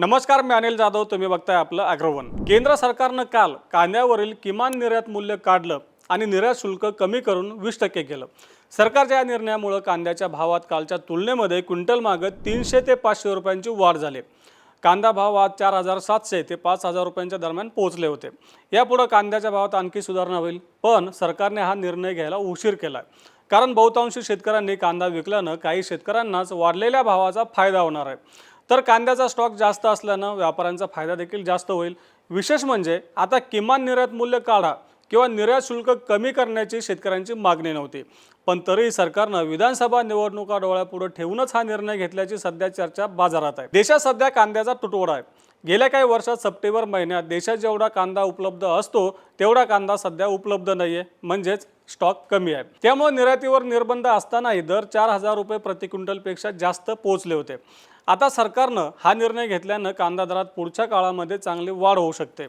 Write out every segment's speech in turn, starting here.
नमस्कार मी अनिल जाधव. तुम्ही बघताय आपलं अग्रवन. केंद्र सरकारनं काल कांद्यावरील किमान निर्यात मूल्य काढलं आणि निर्यात शुल्क कमी करून वीस टक्के केलं. सरकारच्या या निर्णयामुळं कांद्याच्या भावात कालच्या तुलनेमध्ये क्विंटल मागं तीनशे ते पाचशे रुपयांची वाढ झाली. कांदा भाव आज चार हजार सातशे ते पाच हजार रुपयांच्या दरम्यान पोहोचले होते. यापुढं कांद्याच्या भावात आणखी सुधारणा होईल पण सरकारने हा निर्णय घ्यायला उशीर केला कारण बहुतांशी शेतकऱ्यांनी कांदा विकल्यानं काही शेतकऱ्यांनाच वाढलेल्या भावाचा फायदा होणार आहे. तर कांद्याचा स्टॉक जास्त असल्यानं व्यापाऱ्यांचा फायदा देखील जास्त होईल. विशेष म्हणजे आता किमान निर्यात मूल्य काढा किंवा निर्यात शुल्क कमी करण्याची शेतकऱ्यांची मागणी नव्हती. पण तरीही सरकारनं विधानसभा निवडणुका डोळ्यापुढे ठेवूनच हा निर्णय घेतल्याची सध्या चर्चा बाजारात आहे. देशात सध्या कांद्याचा तुटवडा आहे. गेल्या काही वर्षात सप्टेंबर महिन्यात देशात जेवढा कांदा उपलब्ध असतो तेवढा कांदा सध्या उपलब्ध नाही आहे म्हणजेच स्टॉक कमी आहे. त्यामुळे निर्यातीवर निर्बंध असतानाही दर चार हजार रुपये प्रति क्विंटलपेक्षा जास्त पोहोचले होते. आता सरकारनं हा निर्णय घेतल्यानं कांदा दरात पुढच्या काळामध्ये चांगली वाढ होऊ शकते.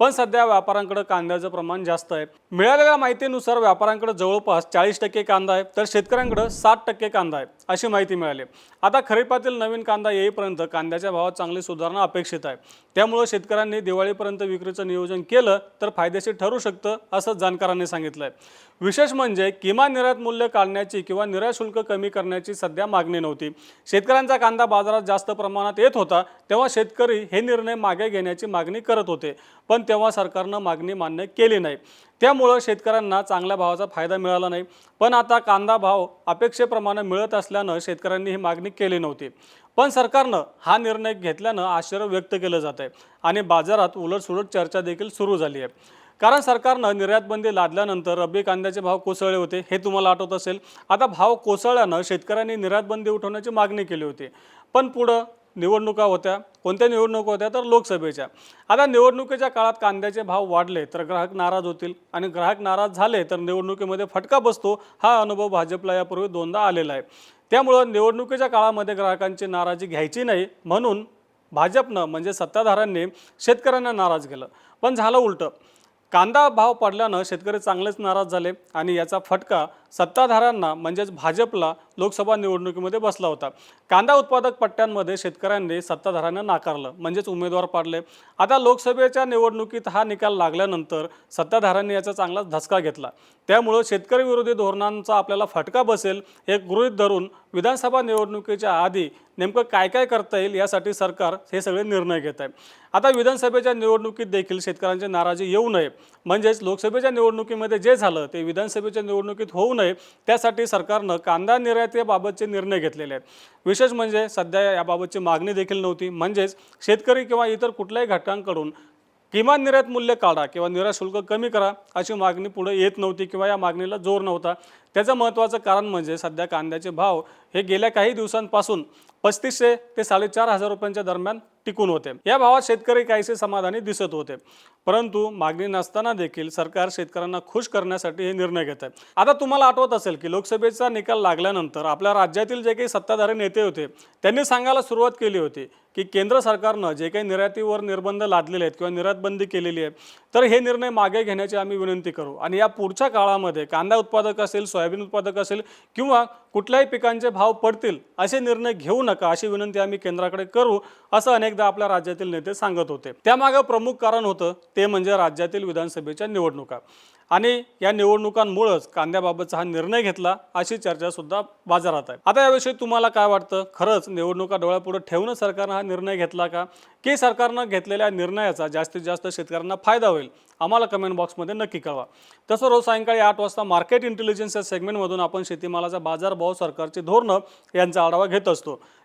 पण सध्या व्यापाऱ्यांकडे कांद्याचं प्रमाण जास्त आहे. मिळालेल्या माहितीनुसार व्यापाऱ्यांकडे जवळपास चाळीस टक्के कांदा आहे तर शेतकऱ्यांकडे साठ टक्के कांदा आहे अशी माहिती मिळाली. आता खरीपातील नवीन कांदा येईपर्यंत कांद्याच्या भावात चांगली सुधारणा अपेक्षित आहे. त्यामुळं शेतकऱ्यांनी दिवाळीपर्यंत विक्रीचं नियोजन केलं तर फायदेशीर ठरू शकतं असं जाणकारांनी सांगितलं आहे विशेष म्हणजे किमान निर्यात मूल्य काढण्याची किंवा निर्यात शुल्क कमी करण्याची सध्या मागणी नव्हती. शेतकऱ्यांचा कांदा बाजारात जास्त प्रमाणात येत होता तेव्हा शेतकरी हे निर्णय मागे घेण्याची मागणी करत होते. पण तेव्हा सरकारनं मागणी मान्य केली नाही. त्यामुळं शेतकऱ्यांना चांगल्या भावाचा फायदा मिळाला नाही. पण आता कांदा भाव अपेक्षेप्रमाणे मिळत असल्यानं शेतकऱ्यांनी ही मागणी केली नव्हती. पण सरकारनं हा निर्णय घेतल्यानं आश्चर्य व्यक्त केलं जात आहे आणि बाजारात उलटसुलट चर्चा देखील सुरू झाली आहे. कारण सरकारनं निर्यातबंदी लादल्यानंतर रब्बी कांद्याचे भाव कोसळले होते हे तुम्हाला आठवत असेल. आता भाव कोसळल्यानं शेतकऱ्यांनी निर्यातबंदी उठवण्याची मागणी केली होती. पण पुढं निवडणुका होत्या कोणत्या निवडणुका होत्या तर लोकसभेच्या. आता निवडणुकीच्या काळात कांद्याचे भाव वाढले तर ग्राहक नाराज होतील. आणि ग्राहक नाराज झाले तर निवडणुकीमध्ये फटका बसतो हा अनुभव भाजपला यापूर्वी दोनदा आलेला आहे. त्यामुळं निवडणुकीच्या काळामध्ये ग्राहकांची नाराजी घ्यायची नाही म्हणून भाजपनं म्हणजे सत्ताधाऱ्यांनी शेतकऱ्यांना नाराज केलं. पण झालं उलटं. कांदा भाव पडल्यानं शेतकरी चांगलेच नाराज झाले आणि याचा फटका सत्ताधाऱ्यांना म्हणजेच भाजपला लोकसभा निवडणुकीमध्ये बसला होता. कांदा उत्पादक पट्ट्यांमध्ये शेतकऱ्यांनी सत्ताधाऱ्यांना नाकारलं म्हणजेच उमेदवार पाडले. आता लोकसभेच्या निवडणुकीत हा निकाल लागल्यानंतर सत्ताधाऱ्यांनी याचा चांगलाच धसका घेतला. त्यामुळं शेतकरी विरोधी धोरणांचा आपल्याला फटका बसेल हे गृहीत धरून विधानसभा निवडणुकीच्या आधी नेमकं काय काय करता येईल यासाठी सरकार हे सगळे निर्णय घेत आहे. आता विधानसभेच्या निवडणुकीत देखील शेतकऱ्यांची नाराजी येऊ नये. म्हणजेच लोकसभेच्या निवडणुकीमध्ये जे झालं ते विधानसभेच्या निवडणुकीत होऊ नये. त्यासाठी सरकारनं कांदा निर्यातीबाबतचे निर्णय घेतलेले आहेत. विशेष म्हणजे सध्या याबाबतची मागणी देखील नव्हती. म्हणजेच शेतकरी किंवा इतर कुठल्याही घटकांकडून किमान निर्यात मूल्य काढा किंवा निर्यात शुल्क कमी करा अशी मागणी पुढे येत नव्हती किंवा या मागणीला जोर नव्हता. त्याचं महत्त्वाचं कारण म्हणजे सध्या कांद्याचे भाव हे गेल्या काही दिवसांपासून पस्तीसशे ते साडेचार हजार रुपयांच्या दरम्यान टिकून होते. या भावात शेतकरी काहीसे समाधानी दिसत होते. परंतु मागणी नसताना देखील सरकार शेतकऱ्यांना खुश करण्यासाठी हे निर्णय घेत आहे. आता तुम्हाला आठवत असेल की लोकसभेचा निकाल लागल्यानंतर आपल्या राज्यातील जे काही सत्ताधारी नेते होते त्यांनी सांगायला सुरुवात केली होती की केंद्र सरकारनं जे काही निर्यातीवर निर्बंध लादलेले आहेत किंवा निर्यातबंदी केलेली आहे तर हे निर्णय मागे घेण्याची आम्ही विनंती करू. आणि या पुढच्या काळामध्ये कांदा उत्पादक असेल सोयाबीन उत्पादक असेल किंवा कुठल्याही पिकांचे भाव पडतील असे निर्णय घेऊ नका अशी विनंती आम्ही केंद्राकडे करू असं अनेकदा आपल्या राज्यातील नेते सांगत होते. त्यामागं प्रमुख कारण होतं ते म्हणजे राज्यातील विधानसभेच्या निवडणुका. आणि या निवडणुकांमुळेच कांद्याबाबतचा हा निर्णय घेतला अशी चर्चासुद्धा बाजारात आहे. आता याविषयी तुम्हाला काय वाटतं? खरंच निवडणुका डोळ्यापुढे ठेवून सरकारनं हा निर्णय घेतला का? की सरकारनं घेतलेल्या निर्णयाचा जास्तीत जास्त शेतकऱ्यांना फायदा होईल? आम्हाला कमेंट बॉक्समध्ये नक्की कळवा. तसं रोज सायंकाळी आठ वाजता मार्केट इंटेलिजन्स या सेगमेंटमधून आपण शेतीमालाचा बाजारभाव सरकारची धोरणं यांचा आढावा घेत असतो.